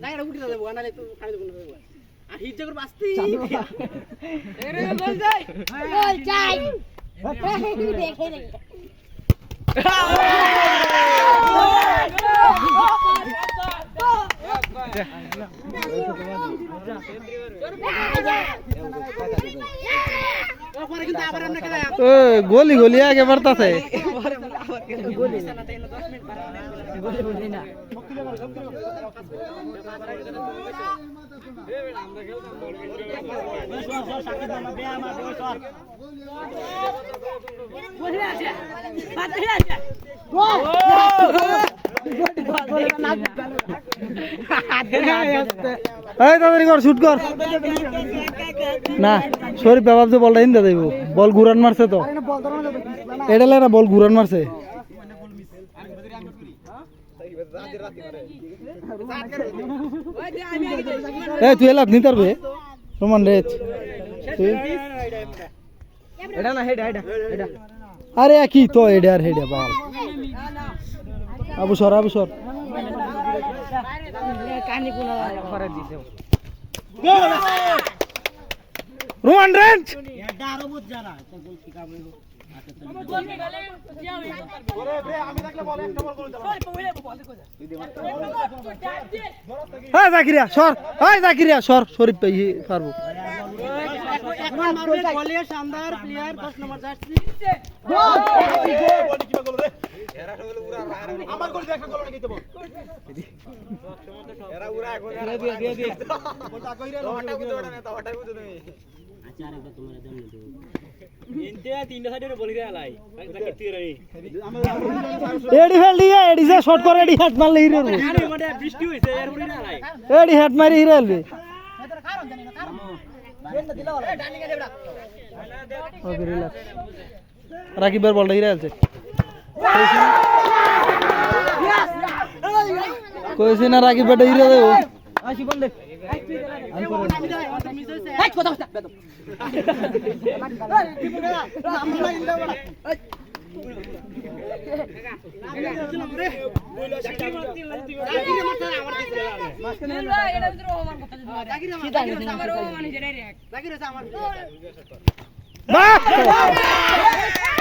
জায়গাটা উঠে যাব নালে তো কানে দেবো না আর হিট করে বাঁচতে। ওই যাই। দেখে দেখে পরে কিন্তু আবার আমরা খেলা। ও গলি গলি আগে বাড়তাছে এই তাড়াতাড়ি কর শুট কর। না শরীফ বাবা যে বলটা হিন্দা দেব। বল ঘুরান মারছে তো। এটা না বল ঘুরান মারছে। এই তুই এলাপ নিতে পারবে? রোমান রেচ এটা না হেড হেড এটা আরে কি তো এডে আর হেডে বাল আবু সর আবু সর। রোমান রেঞ্জ! হ্যাঁ জাকিরিয়া সর। হ্যাঁ জাকিরিয়া সর। শরীফ পারব। বলে শানদার প্লেয়ার 10 নম্বর জার্সি এডি ফেল দিয়ে এডি যে শর্ট করে এডি হেড মারলে হিরো এডি হেড মারি হিরো রিল্যাক্স রাকিবের বলটা হিরো এলছে কইছি না রাকিব বেটা হিরো দেবো। আসি বল দে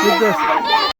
对这